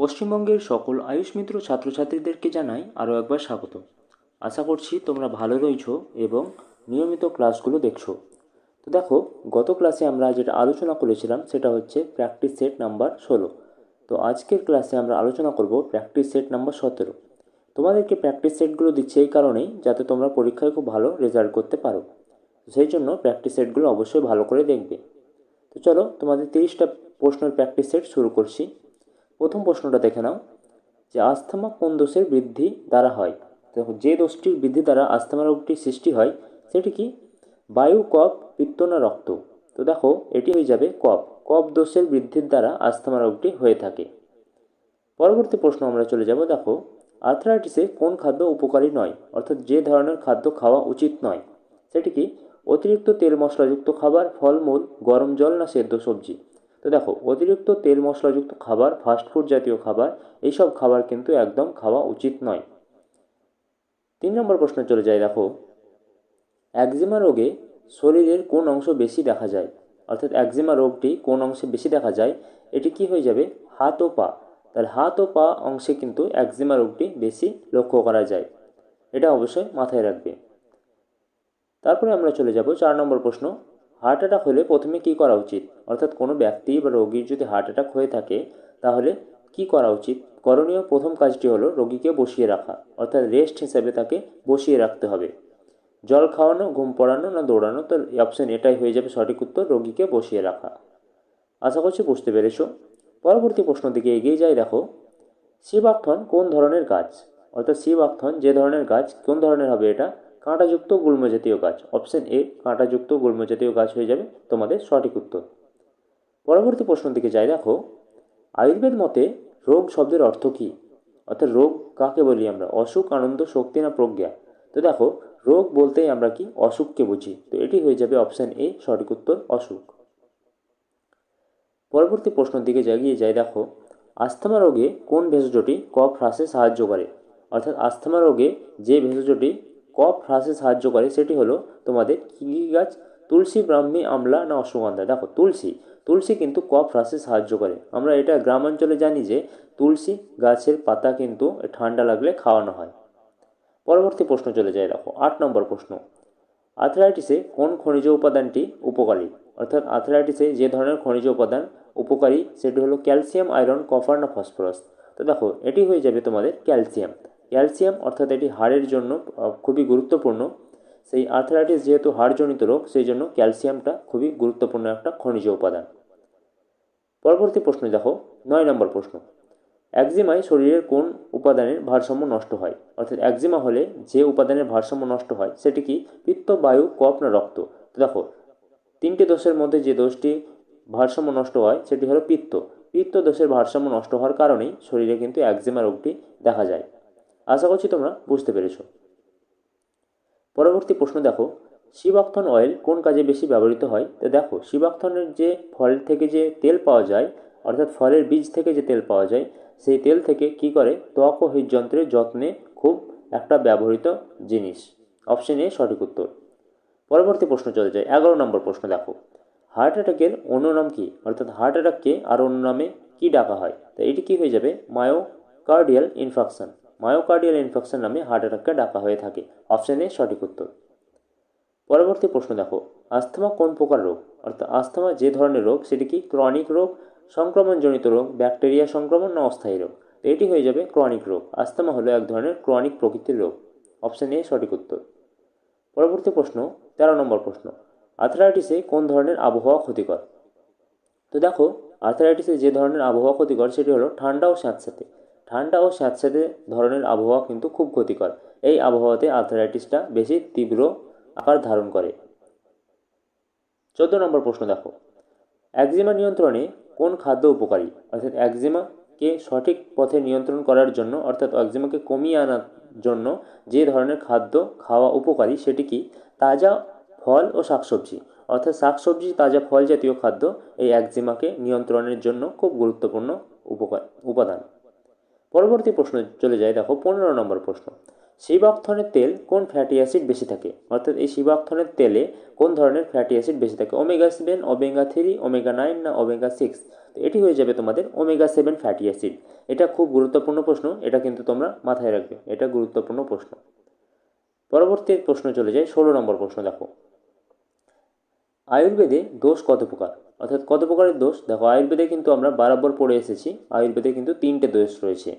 পশ্চিমবঙ্গের সকল আয়ুষ মিত্র ছাত্রছাত্রীদেরকে জানাই আরও একবার স্বাগত। আশা করছি তোমরা ভালো রয়েছো এবং নিয়মিত ক্লাসগুলো দেখছ। তো দেখো, গত ক্লাসে আমরা যেটা আলোচনা করেছিলাম সেটা হচ্ছে প্র্যাকটিস সেট নাম্বার ষোলো। তো আজকের ক্লাসে আমরা আলোচনা করব প্র্যাকটিস সেট নাম্বার সতেরো। তোমাদেরকে প্র্যাকটিস সেটগুলো দিচ্ছে এই কারণেই যাতে তোমরা পরীক্ষায় খুব ভালো রেজাল্ট করতে পারো। সেই জন্য প্র্যাকটিস সেটগুলো অবশ্যই ভালো করে দেখবে। তো চলো তোমাদের তিরিশটা প্রশ্নের প্র্যাকটিস সেট শুরু করছি। প্রথম প্রশ্নটা দেখে নাও, যে আস্থমা কোন দোষের বৃদ্ধি দ্বারা হয়? দেখো, যে দোষটির বৃদ্ধি দ্বারা আস্থমা রোগটির সৃষ্টি হয়, সেটি কি? বায়ু, কফ, পিত্ত না রক্ত? তো দেখো, এটি হয়ে যাবে কফ। কপ দোষের বৃদ্ধির দ্বারা আস্থমা রোগটি হয়ে থাকে। পরবর্তী প্রশ্ন আমরা চলে যাব, দেখো, আর্থ্রাইটিসে কোন খাদ্য উপকারী নয়? অর্থাৎ যে ধরনের খাদ্য খাওয়া উচিত নয়। সেটি কি? অতিরিক্ত তেল মশলাযুক্ত খাবার, ফলমূল, গরম জল না সেদ্ধ সবজি? তো দেখো, অতিরিক্ত তেল মশলাযুক্ত খাবার ফাস্টফুড জাতীয় খাবার, এইসব খাবার কিন্তু একদম খাওয়া উচিত নয়। তিন নম্বর প্রশ্ন চলে যায় দেখো। একজিমা রোগে শরীরের কোন অংশ বেশি দেখা যায়? অর্থাৎ একজিমা রোগটি কোন অংশে বেশি দেখা যায়? এটি কি হয়ে যাবে? হাত ও পা। তার হাত ও পা অংশে কিন্তু একজিমা রোগটি বেশি লক্ষ্য করা যায়। এটা অবশ্যই মাথায় রাখবে। তারপরে আমরা চলে যাব চার নম্বর প্রশ্ন। হার্ট অ্যাটাক হলে প্রথমে কী করা উচিত? অর্থাৎ কোনো ব্যক্তি বা রোগীর যদি হার্ট অ্যাটাক হয়ে থাকে, তাহলে কি করা উচিত? করণীয় প্রথম কাজটি হলো রোগীকে বসিয়ে রাখা, অর্থাৎ রেস্ট হিসেবে তাকে বসিয়ে রাখতে হবে। জল খাওয়ানো, ঘুম পড়ানো না দৌড়ানো, তো অপশান এটাই হয়ে যাবে সঠিক উত্তর, রোগীকে বসিয়ে রাখা। আশা করছি বুঝতে পেরেছ? পরবর্তী প্রশ্ন দিকে এগিয়ে যাই, দেখো। শিবাক্ষণ কোন ধরনের গাছ? অর্থাৎ শিবাক্ষণ যে ধরনের গাছ, কোন ধরনের হবে এটা? কাঁটাযুক্ত গুল্ম জাতীয় গাছ। অপশন এ কাঁটাযুক্ত গুল্ম জাতীয় গাছ হয়ে যাবে তোমাদের সঠিক উত্তর। পরবর্তী প্রশ্ন দিকে যাই, দেখো। আয়ুর্বেদ মতে রোগ শব্দের অর্থ কী? অর্থাৎ রোগ কাকে বলি আমরা? অসুখ, আনন্দ, শক্তি না প্রজ্ঞা? তো দেখো, রোগ বলতেই আমরা কি? অসুখকে বুঝি। তো এটি হয়ে যাবে অপশান এ সঠিক উত্তর, অসুখ। পরবর্তী প্রশ্নের দিকে জাগিয়ে যাই, দেখো। আস্থমা রোগে কোন ভেষজটি কফ হ্রাসে সাহায্য করে? অর্থাৎ আস্থমা রোগে যে ভেষজটি কফ হ্রাসে সাহায্য করে, সেটি হলো তোমাদের কী গাছ, তুলসী, ব্রাহ্মী, আমলা না অশ্বগন্ধা। দেখো, তুলসী তুলসী কিন্তু কফ হ্রাসে সাহায্য করে। আমরা এটা গ্রামাঞ্চলে জানি যে তুলসী গাছের পাতা কিন্তু ঠান্ডা লাগলে খাওয়ানো হয়। পরবর্তী প্রশ্ন চলে যায়, দেখো, আট নম্বর প্রশ্ন। আর্থ্রাইটিসে কোন খনিজ উপাদানটি উপকারী? অর্থাৎ আর্থ্রাইটিসে যে ধরনের খনিজ উপাদান উপকারী, সেটি হলো ক্যালসিয়াম, আয়রন, কপার না ফসফরাস। তো দেখো, এটি হয়ে যাবে তোমাদের ক্যালসিয়াম। ক্যালসিয়াম, অর্থাৎ এটি হাড়ের জন্য খুবই গুরুত্বপূর্ণ। সেই আর্থারাইটিস যেহেতু হাড়জনিত রোগ, সেই জন্য ক্যালসিয়ামটা খুবই গুরুত্বপূর্ণ একটা খনিজ উপাদান। পরবর্তী প্রশ্ন দেখো, নয় নম্বর প্রশ্ন। একজিমায় শরীরের কোন উপাদানের ভারসাম্য নষ্ট হয়? অর্থাৎ একজিমা হলে যে উপাদানের ভারসাম্য নষ্ট হয়, সেটি কি পিত্ত, বায়ু কপ না রক্ত? দেখো, তিনটি দোষের মধ্যে যে দোষটি ভারসাম্য নষ্ট হয়, সেটি হলো পিত্ত। পিত্ত দোষের ভারসাম্য নষ্ট হওয়ার কারণেই শরীরে কিন্তু একজিমা রোগটি দেখা যায়। আশা করছি তোমরা বুঝতে পেরেছ। পরবর্তী প্রশ্ন দেখো শিবাক্থন অয়েল কোন কাজে বেশি ব্যবহৃত হয়? তো দেখো শিবাক্থনের যে ফল থেকে যে তেল পাওয়া যায়, অর্থাৎ ফলের বীজ থেকে যে তেল পাওয়া যায়, সেই তেল থেকে কি করে? ত্বক ও হৃদযন্ত্রের যত্নে খুব একটা ব্যবহৃত জিনিস। অপশন এ সঠিক উত্তর। পরবর্তী প্রশ্ন চলে যায়, এগারো নম্বর প্রশ্ন দেখো। হার্ট অ্যাটাকের অন্য নাম কী? অর্থাৎ হার্ট অ্যাটাককে আর অন্য নামে কী ডাকা হয়? তো এটি কী হয়ে যাবে? মায়োকার্ডিয়াল ইনফেকশন মায়োকার্ডিয়াল ইনফেকশন নামে হার্ট অ্যাটাককে ডাকা হয়ে থাকে। অপশান এ সঠিক উত্তর। পরবর্তী প্রশ্ন দেখো, আস্থমা কোন প্রকার রোগ? অর্থাৎ আস্থমা যে ধরনের রোগ, সেটি কি ক্রনিক রোগ, সংক্রমণজনিত রোগ, ব্যাকটেরিয়া সংক্রমণ না অস্থায়ী রোগ? তো এটি হয়ে যাবে ক্রনিক রোগ। আস্থমা হলো এক ধরনের ক্রনিক প্রকৃতির রোগ। অপশান এ সঠিক উত্তর। পরবর্তী প্রশ্ন, তেরো নম্বর প্রশ্ন, আর্থারাইটিসে কোন ধরনের আবহাওয়া ক্ষতিকর? তো দেখো, আর্থারাইটিসে যে ধরনের আবহাওয়া ক্ষতিকর, সেটি হলো ঠান্ডা ও স্যাঁতস্যাঁতে। ঠান্ডা ও স্যাঁতস্যাঁতে ধরনের আবহাওয়া কিন্তু খুব ক্ষতিকর। এই আবহাওয়াতে আর্থারাইটিসটা বেশি তীব্র আকার ধারণ করে। চোদ্দ নম্বর প্রশ্ন দেখো। একজিমা নিয়ন্ত্রণে কোন খাদ্য উপকারী? অর্থাৎ একজিমাকে সঠিক পথে নিয়ন্ত্রণ করার জন্য, অর্থাৎ একজিমাকে কমিয়ে আনার জন্য যে ধরনের খাদ্য খাওয়া উপকারী সেটি কি? তাজা ফল ও শাকসবজি। অর্থাৎ শাকসবজি, তাজা ফল জাতীয় খাদ্য এই একজিমাকে নিয়ন্ত্রণের জন্য খুব গুরুত্বপূর্ণ উপকার, উপাদান। পরবর্তী প্রশ্ন চলে যায় দেখো পনেরো নম্বর প্রশ্ন। শিবাক্থনের তেল কোন ফ্যাটি অ্যাসিড বেশি থাকে? অর্থাৎ এই শিবাক্থনের তেলে কোন ধরনের ফ্যাটি অ্যাসিড বেশি থাকে? Omega seven omega three omega nine না ওমেগা সিক্স তো এটি হয়ে যাবে তোমাদের ওমেগা সেভেন ফ্যাটি অ্যাসিড এটা খুব গুরুত্বপূর্ণ প্রশ্ন, এটা কিন্তু তোমরা মাথায় রাখবে, এটা গুরুত্বপূর্ণ প্রশ্ন। পরবর্তী প্রশ্ন চলে যায় ষোলো নম্বর প্রশ্ন দেখো। আয়ুর্বেদে দোষ কত প্রকার? অর্থাৎ কত প্রকারের দোষ? দেখো, আয়ুর্বেদে কিন্তু আমরা বরাবর পড়ে এসেছি, আয়ুর্বেদে কিন্তু তিনটে দোষ রয়েছে।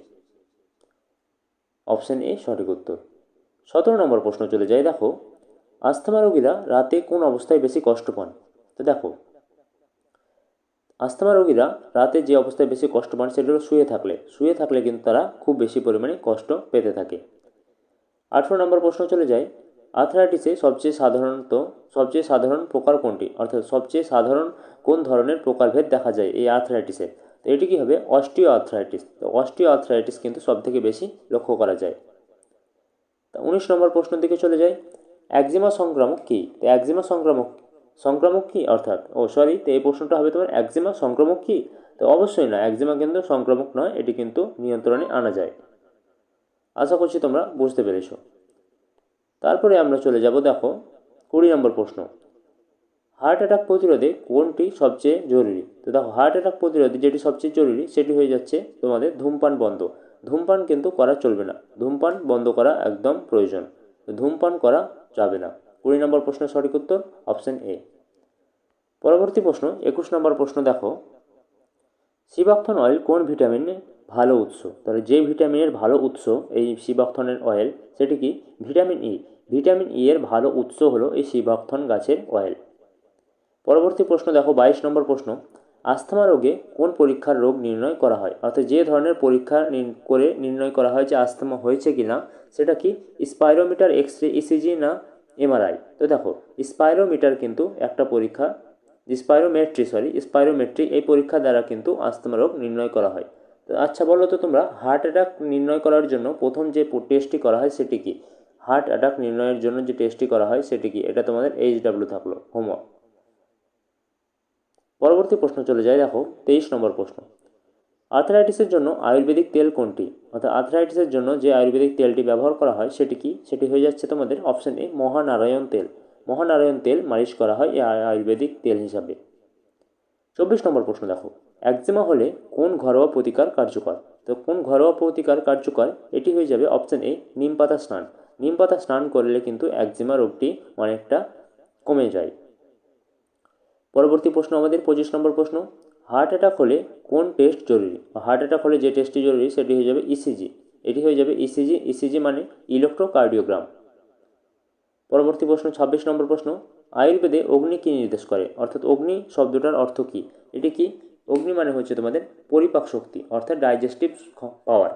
অপশান এ, সঠিক উত্তর। সতেরো নম্বর প্রশ্ন চলে যায়, দেখো, আস্থমা রোগীরা রাতে কোন অবস্থায় বেশি কষ্ট পান? তো দেখো, আস্থমা রোগীরা রাতে যে অবস্থায় বেশি কষ্ট পান সেটা হলো শুয়ে থাকলে। শুয়ে থাকলে কিন্তু তারা খুব বেশি পরিমাণে কষ্ট পেতে থাকে। আঠেরো নম্বর প্রশ্ন চলে যায় আর্থ্রাইটিসে সবচেয়ে সাধারণত, সবচেয়ে সাধারণ প্রকার কোনটি? অর্থাৎ সবচেয়ে সাধারণ কোন ধরনের প্রকারভেদ দেখা যায় এই আর্থ্রাইটিসে তো এটি কী হবে? অস্টিও আর্থ্রাইটিস তো অস্টিও আর্থ্রাইটিস কিন্তু সবথেকে বেশি লক্ষ্য করা যায়। তা উনিশ নম্বর প্রশ্নের দিকে চলে যায় একজিমা সংক্রামক কী? তো একজিমা সংক্রামক সংক্রামক কী অর্থাৎ? ও সরি তো এই প্রশ্নটা হবে তোমার একজিমা সংক্রামক কী? তো অবশ্যই না, একজিমা কিন্তু সংক্রামক নয়, এটি কিন্তু নিয়ন্ত্রণে আনা যায়। আশা করছি তোমরা বুঝতে পেরেছ। তারপরে আমরা চলে যাব, দেখো, কুড়ি নম্বর প্রশ্ন। হার্ট অ্যাটাক প্রতিরোধে কোনটি সবচেয়ে জরুরি? তো দেখো হার্ট অ্যাটাক প্রতিরোধে যেটি সবচেয়ে জরুরি, সেটি হয়ে যাচ্ছে তোমাদের ধূমপান বন্ধ। ধূমপান কিন্তু করা চলবে না। ধূমপান বন্ধ করা একদম প্রয়োজন। ধূমপান করা যাবে না। কুড়ি নম্বর প্রশ্নের সঠিক উত্তর অপশন এ পরবর্তী প্রশ্ন, একুশ নম্বর প্রশ্ন দেখো। সিবাক্থন অয়েল কোন ভিটামিনের ভালো উৎস। তাহলে যে ভিটামিনের ভালো উৎস এই সিবাক্থনের অয়েল সেটি কি? ভিটামিন ই ভিটামিন ই এর ভালো উৎস হলো এই সিবাক্থন গাছের অয়েল পরবর্তী প্রশ্ন দেখো, বাইশ নম্বর প্রশ্ন। আস্থমা রোগে কোন পরীক্ষার রোগ নির্ণয় করা হয়? অর্থাৎ যে ধরনের পরীক্ষা করে নির্ণয় করা হয় যে আস্থমা হয়েছে কি না সেটা কি স্পাইরোমিটার এক্স রে ইসিজি না এমআরআই তো দেখো স্পাইরোমিটার কিন্তু একটা পরীক্ষা স্পাইরোমেট্রি সরি স্পাইরোমেট্রি এই পরীক্ষা দ্বারা কিন্তু আস্থমা রোগ নির্ণয় করা হয়। আচ্ছা বলো তো তোমরা হার্ট অ্যাটাক নির্ণয় করার জন্য প্রথম যে টেস্টটি করা হয় সেটি কি? হার্ট অ্যাটাক নির্ণয়ের জন্য যে টেস্টটি করা হয় সেটি কি? এটা তোমাদের এইচ ডাব্লিউ থাকল হোমওয়ার্ক পরবর্তী প্রশ্ন চলে যায়, দেখো, তেইশ নম্বর প্রশ্ন। আর্থরাইটিসের জন্য আয়ুর্বেদিক তেল কোনটি? অর্থাৎ আর্থরাইটিসের জন্য যে আয়ুর্বেদিক তেলটি ব্যবহার করা হয় সেটি কি? সেটি হয়ে যাচ্ছে তোমাদের অপশন এ মহানারায়ণ তেল। মহানারায়ণ তেল মালিশ করা হয় এই আয়ুর্বেদিক তেল হিসাবে। চব্বিশ নম্বর প্রশ্ন, দেখো। একজিমা হলে কোন ঘরোয়া প্রতিকার কার্যকর? তো কোন ঘরোয়া প্রতিকার কার্যকর? এটি হয়ে যাবে অপশন এ নিম পাতা স্নান। নিম পাতা স্নান করলে কিন্তু একজিমা রোগটি অনেকটা কমে যায়। পরবর্তী প্রশ্ন আমাদের, পঁচিশ নম্বর প্রশ্ন। হার্ট অ্যাটাক হলে কোন টেস্ট জরুরি? হার্ট অ্যাটাক হলে যে টেস্টটি জরুরি সেটি হয়ে যাবে ইসিজি এটি হয়ে যাবে ইসিজি ইসিজি মানে ইলেকট্রোকার্ডিওগ্রাম পরবর্তী প্রশ্ন, ছাব্বিশ নম্বর প্রশ্ন। আয়ুর্বেদে অগ্নি কী নির্দেশ করে? অর্থাৎ অগ্নি শব্দটার অর্থ কী? এটি কি অগ্নি মানে হচ্ছে তোমাদের পরিপাক শক্তি, অর্থাৎ ডাইজেস্টিভ পাওয়ার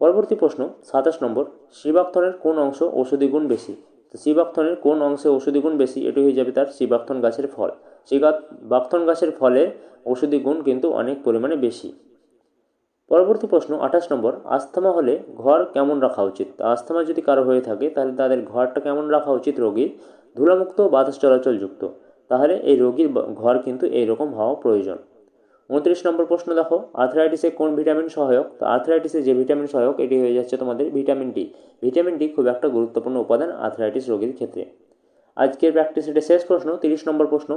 পরবর্তী প্রশ্ন, সাতাশ নম্বর শিবাক্থনের কোন অংশ ঔষধি গুণ বেশি? তো শিবাক্থনের কোন অংশে ঔষধি গুণ বেশি এটি হয়ে যাবে তার শিবাক্থন গাছের ফল। শিবাক্থন গাছের ফলে ঔষধি গুণ কিন্তু অনেক পরিমাণে বেশি। পরবর্তী প্রশ্ন, আঠাশ নম্বর, আস্থমা হলে ঘর কেমন রাখা উচিত? আস্থমা যদি কারও হয়ে থাকে, তাহলে তাদের ঘরটা কেমন রাখা উচিত রোগীর? ধুলামুক্ত বাতাস চলাচলযুক্ত। তাহলে এই রোগীর ঘর কিন্তু এইরকম হওয়া প্রয়োজন। উনত্রিশ নম্বর প্রশ্ন দেখো আর্থরাইটিসে কোন ভিটামিন সহায়ক? তো আর্থরাইটিসে যে ভিটামিন সহায়ক, এটি হয়ে যাচ্ছে তোমাদের ভিটামিন ডি ভিটামিন ডি খুব একটা গুরুত্বপূর্ণ উপাদান আর্থরাইটিস রোগীর ক্ষেত্রে। আজকের প্র্যাকটিস এটা শেষ প্রশ্ন, তিরিশ নম্বর প্রশ্ন।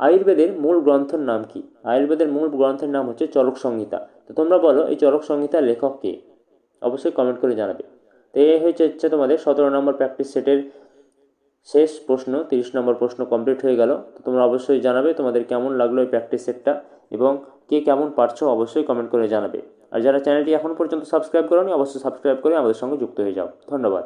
আয়ুর্বেদের মূল গ্রন্থের নাম কি? আয়ুর্বেদের মূল গ্রন্থের নাম হচ্ছে চরক সংহিতা। তো তোমরা বলো, এই চরক সংহিতার লেখক কে? অবশ্যই কমেন্ট করে জানাবে। তো এই হচ্ছে হচ্ছে তোমাদের সতেরো নম্বর প্র্যাকটিস সেটের শেষ প্রশ্ন, তিরিশ নম্বর প্রশ্ন কমপ্লিট হয়ে গেল। তো তোমরা অবশ্যই জানাবে তোমাদের কেমন লাগল এই প্র্যাকটিস সেটটা এবং কে কেমন পারছ অবশ্যই কমেন্ট করে জানাবে। আর যারা চ্যানেলটি এখন পর্যন্ত সাবস্ক্রাইব করোনি, অবশ্যই সাবস্ক্রাইব করে আমাদের সঙ্গে যুক্ত হয়ে যাও। ধন্যবাদ।